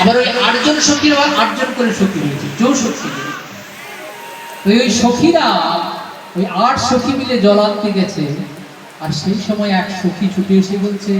আবার ওই আটজন সখীর আবার আটজন করে সখী রয়েছে চৌষট্টি। ওই ওই সখীরা, ওই আট সখী মিলে জল আনতে গেছে, আর সেই সময় এক সখী ছুটে এসে বলছে,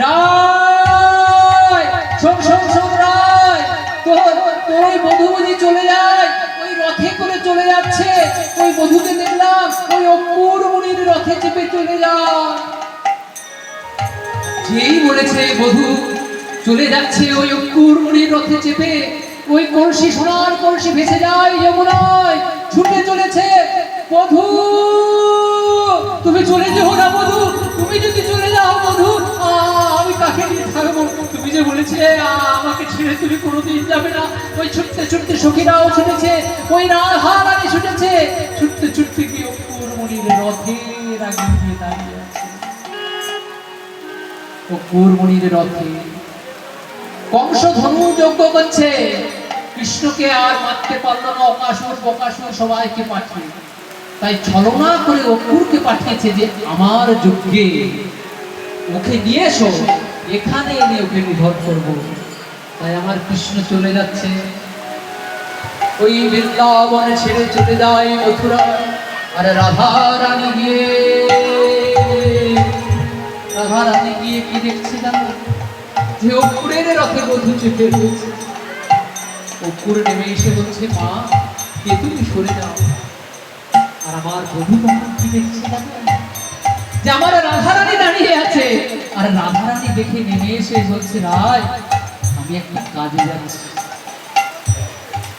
রায়! শোন শোন রায়! তোর ওই বধূ বুঝি চলে যায়, ওই রথে করে চলে যাচ্ছে, ওই বধূকে দেখলাম, ওই অপুর রথে চেপে চলে যায়। যেই বলেছে, বধূ চলে যাচ্ছে ওই অঙ্কুর মুড়ির রথে চেপে। ওই কলসি সোনার কলসি ভেসে যায় যমুনায়। ছুটে চলেছে বধূ। তুমি চলে যেও না বধূ, তুমি যদি চলে যাও বধূ আমি কাকে নিয়ে থাকব তুমি যে বলেছিলে আমাকে ছেড়ে তুমি কোনোদিন যাবে না। ওই ছুটতে ছুটতে সখীরাও ছুটেছে, ওই রাধা রানী ছুটেছে। ছুটতে ছুটতে গিয়ে অঙ্কুর মুড়ির রথের আগে দাঁড়িয়ে আছে। ও কুরমণির রথে কংস ধনু যজ্ঞ করছে। কৃষ্ণকে আর মারতে পারল না, অকাশুর বকাশুর সবাইকে পাঠিয়ে। তাই ছলনা করে অকুরকে পাঠিয়েছে যে, আমার যজ্ঞে ওকে নিয়ে এসো, এখানে এনে ওকে নিধন করব। তাই আমার কৃষ্ণ চলে যাচ্ছে। ওই বৃন্দাবনে ছেড়ে চলে যায় মথুরা, আর রাধা রানী গিয়ে রাধা রানী গিয়ে কি দেখছে জানো? যে অপুরের রথে বধূ চেপে রয়েছে। অপুর নেমে এসে বলছে, মা, কে তুমি? সরে যাও। আর আমার বধূ তখন কি দেখছে যে আমার রাধা রানী দাঁড়িয়ে আছে। আর রাধা রানী দেখে নেমে এসে বলছে রায় আমি একটা কাজে যাচ্ছি।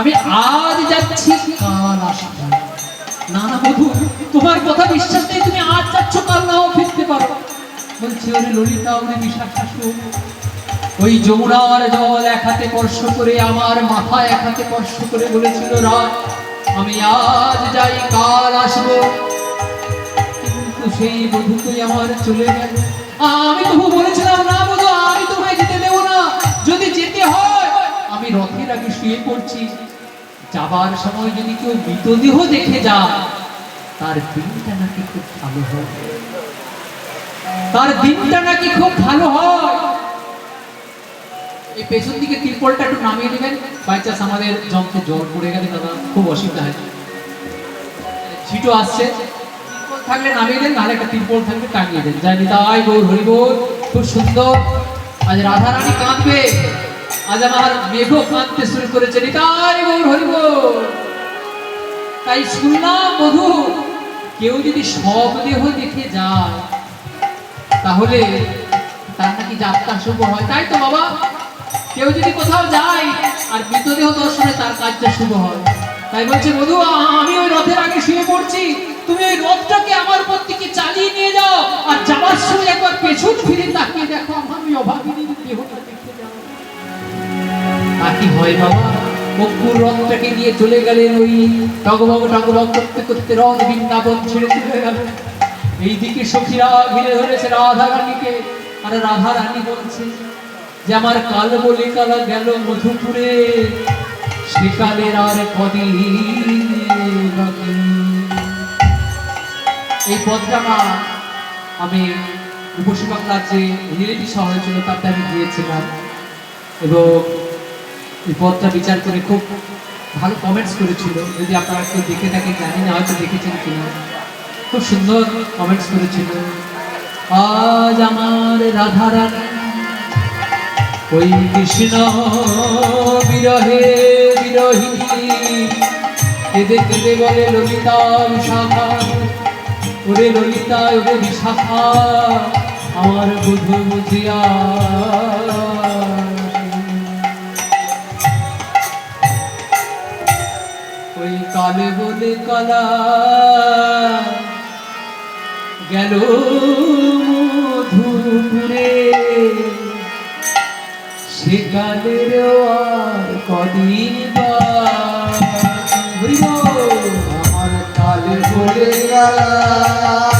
আমি আজ যাচ্ছি কাল আসব না না, বধূ, তোমার কথা বিশ্বাস নেই। তুমি আজ যাচ্ছ, কাল নাও ফিরতে পারো। বলছে, ওরে ললিতা, ওরে বিশাখ ওই যমুনার জল এক হাতে স্পর্শ করে, আমার মাথা এক হাতে স্পর্শ করে বলেছিল রাত আমি আজ যাই, কাল আসব। কিন্তু সেই বধূ তুই আমার চলে গেল। আমি তবু বলেছিলাম, না বধূ আমি তোমায় যেতে দেবো না। যদি যেতে হয়, আমি রথের আগে শুয়ে পড়ছি। যাবার সময় যদি কেউ মৃতদেহ দেখে যায়, তার দিনটা নাকি খুব ভালো হয়। তার দিনটা নাকি খুব ভালো হয়। এই পেছন দিকে তিরপলটা একটু নামিয়ে নেবেন। বাই চান্স আমাদের যন্ত্রে জল পড়ে গেলে দাদা, খুব অসুবিধা হয়। ছিটো আসছে। থাকলে নামিয়ে দেন, নাহলে একটা তিরপল থাকলে টাঙিয়ে দেন। যাই নিতাই হরি বল খুব সুন্দর। আজ রাধা রানী কাঁদবে। আজ আমার মেঘও কাঁদতে শুরু করেছে। নিতাই হরি বল তাই শুনলাম বধু, কেউ যদি সব দেহ দেখে যায়, তাহলে তার নাকি যাত্রা শুভ হয়। তাই তো বাবা কেউ যদি কোথাও যায় আর মৃতদেহ দর্শনে তার কাজটা শুভ হয়। তাই বলছে বধু আমি ওই রথের আগে শুয়ে পড়ছি। তুমি ওই রথটাকে আমার উপর থেকে চালিয়ে নিয়ে যাও আর যাওয়ার সময় একবার পেছন ফিরে তাকিয়ে দেখো আমি অভাবিনী দেহটা দেখতে যাও তা কি হয় বাবা? অপুর রথটাকে নিয়ে চলে গেলেন ওই টগবগ টগবগ করতে করতে রথ বৃন্দাবন ছেড়ে চলে গেল। এইদিকে সখীরা ঘিরে ধরেছে রাধা রানীকে আর রাধা রানী বলছে যে আমার কাল বলে কালা গেল মধুপুরে, সেকালের আর কদিন এই পদটা আমি রূপসী যে রিয়েলিটি শো হয়েছিল তাতে আমি গিয়েছিলাম। এবং এই পদটা বিচার করে খুব ভালো কমেন্টস করেছিল। যদি আপনারা কেউ দেখে থাকেন, জানি না হয়তো দেখেছেন কিনা। খুব সুন্দর কমেন্টস করেছিল। আজ আমার রাধা রানী ওই কৃষ্ণ বিরহে বিরহিনী কেঁদে কেঁদে বলে ললিতা বিশাখা, ওরে ললিতা, ওরে বিশাখা, আমার বুধু বুঝিয়া ওই কালে বলে কালা, গেল সেকালের আর কদিন। আমার কালে বলে গেল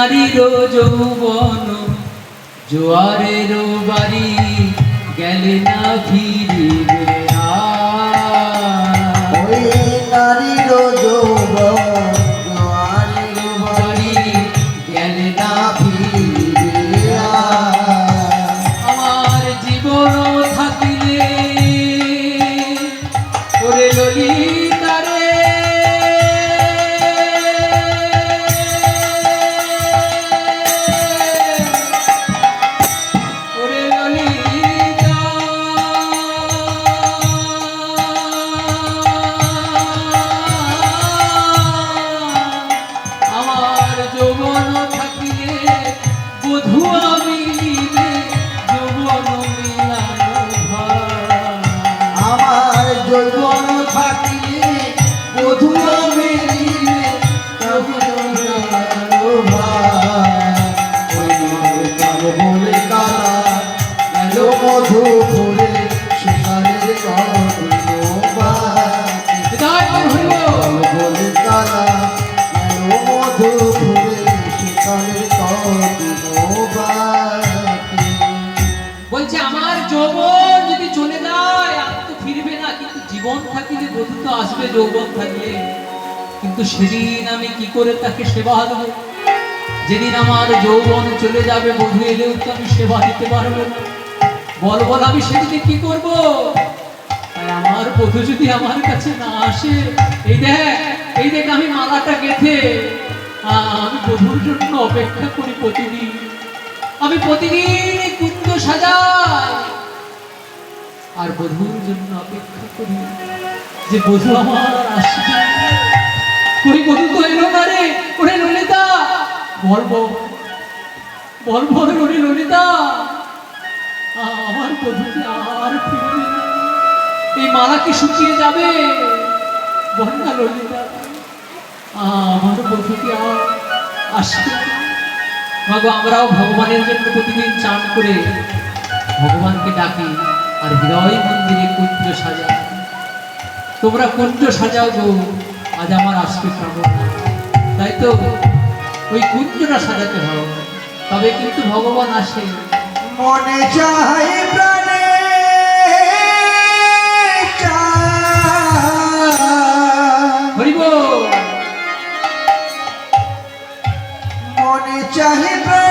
নারীর যৌবন জোয়ারের বাড়ি গেলে না ফিরিবে। আসবে যৌবন থাকলে, কিন্তু সেদিন আমি কি করে তাকে সেবা দেবো? যেদিন আমার যৌবন চলে যাবে, বধু এলেও তো আমি সেবা দিতে পারব বল বল, আমি সেদিনে কি করব? আমার বধু যদি আমার কাছে না আসে, এই দেখ এই দেখ আমি মালাটা গেথে আমি বধুর জন্য অপেক্ষা করি প্রতিদিন। আমি প্রতিদিন কুঞ্জ সাজাই। আর বধুর জন্য অপেক্ষা করি যে বধু আমার আসবে। কই বধু তো এলো না রে, ওরে ললিতা, বল বল বল বল ওরে ললিতা, আমার বধুকে আর ফিরবে এই মালা কি শুকিয়ে যাবে? বল না ললিতা, আমার বধুকে আর আসবে আমরাও ভগবানের জন্য প্রতিদিন চান করে ভগবানকে ডাকি। আর হৃদয় মন্দিরে কুঞ্জ সাজাই তোমরা কুঞ্জ সাজাও গো আজ আমার আসবে শ্রাবণ তাই তো ওই কুঞ্জটা সাজাতে হবে তবে কিন্তু ভগবান আসে। মনে চাই প্রাণে হরিব মনে প্রাণে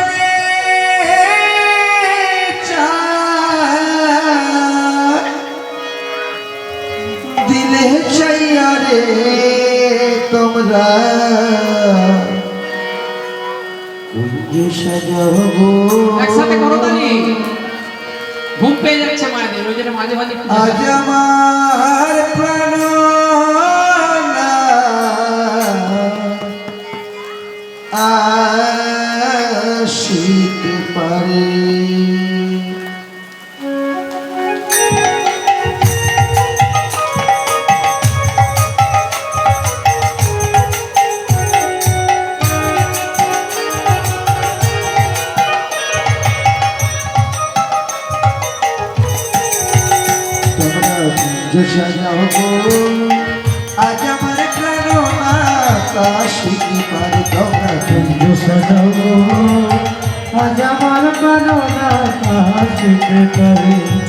সাজাবো একসাথে করো তালি ঘুম পেয়ে যাচ্ছে মায়েদের ওই জন্য মাঝে মাঝে আজ আমার প্রাণ আসিতে পারে। সাজাও। আজ আমার প্রাণ আসিতে পারে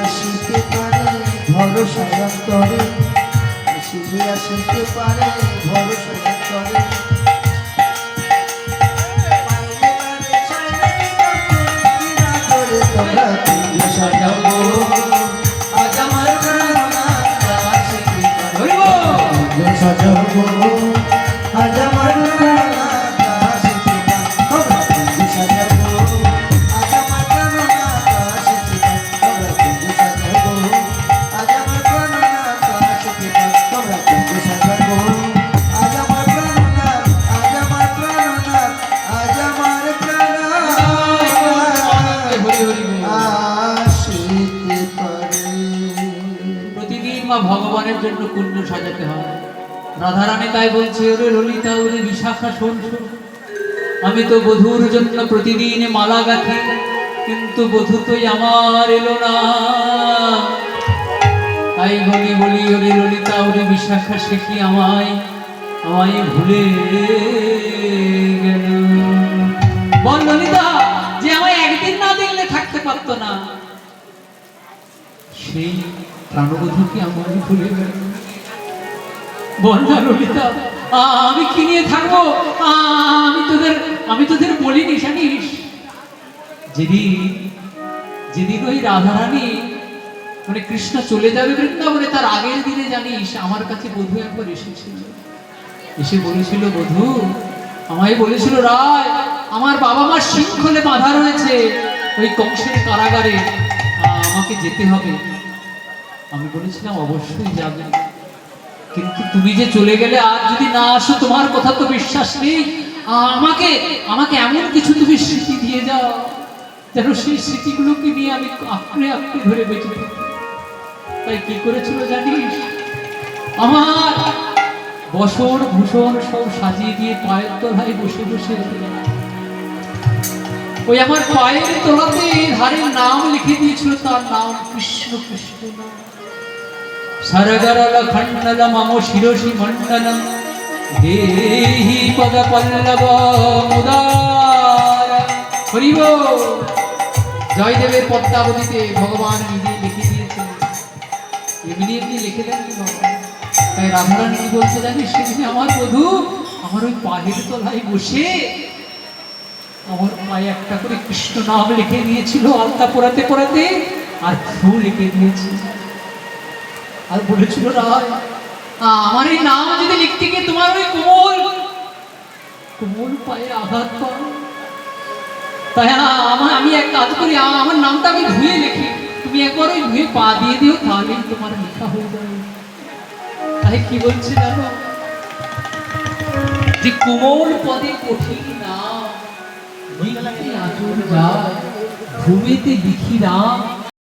আসিতে পারে ভরসা অন্তরে। আসিলে আসিতে পারে ভরসা করে তোমরা তুমি সাজাও আজ আমার প্রাণ সাজাতে হয়। রাধারানী তাই বলছে, ওরে ললিতা, ওরে বিশাখা, শোন। আমি তো বধুর জন্য প্রতিদিন মালা গাঁথি, কিন্তু বধূ তোই আমার এলো না। তাই বলি বলি, ওরে ললিতা, ওরে বিশাখা কি আমায় আমায় ভুলে গেল? বল ললিতা, যে আমায় একদিন না দেখলে থাকতে পারতো না। সেই প্রাণবধূ কি আমায় ভুলে গেল? আমি কি নিয়ে থাকব? আমি তোদের আমি তোদের বলিনি, জানিস? যেদিন যেদিন ওই রাধারানী মানে কৃষ্ণ চলে যাবে বৃন্দাবনে, তার আগের দিনে, জানিস, আমার কাছে বধূ একবার এসেছিল। এসে বলেছিল, বধূ, আমায় বলেছিল, রায়, আমার বাবা মার শৃঙ্খলে বাধা রয়েছে, ওই কংসের কারাগারে আমাকে যেতে হবে। আমি বলেছিলাম, অবশ্যই যাবে। কিন্তু তুমি যে চলে গেলে আর যদি না আসো, তোমার কথা তো বিশ্বাস নেই। আমাকে আমাকে এমন কিছু তুমি স্মৃতি দিয়ে যাও যেন সেই স্মৃতিগুলোকে নিয়ে আমি আঁকড়ে আঁকড়ে ধরে বেঁচে তাই কি করেছিল জানিস? আমার বসর ভূষণ সব সাজিয়ে দিয়ে পায়ের তলায় বসে বসে ওই আমার পায়ের তলাতে ধারের নাম লিখে দিয়েছিল, তার নাম কৃষ্ণ কৃষ্ণ। নাম শিরসি মণ্ডলম দেহি পদ পল্লব মুদার। হরিব। জয়দেবের পদ্মাবতীতে ভগবান নিজে লিখে দিয়েছেন। এমনি এমনি লিখে দেন ভগবান? তাই রাধারানী কি বলতে জানিস? সেদিন আমার বধূ, আমার ওই পাহের তলায় বসে আমার পায়ে একটা করে কৃষ্ণ নাম লিখে দিয়েছিল, আলতা পোড়াতে পোড়াতে, আর ফুল লিখে দিয়েছে। আর বলেছিল আমার এই নাম যদি লিখতে গিয়ে তোমার ওই কোমল কোমল পায়ে আঘাত তাই আমার আমি এক কাজ করি আমার নামটা আমি ধুয়ে লিখি। তুমি একবার ওই ধুয়ে পা দিয়ে দিও তাহলেই তোমার লেখা হয়ে যাবে। তাই কি বলছে যে কোমল পদে কঠিন নাম ঘুমেতে লিখি নাম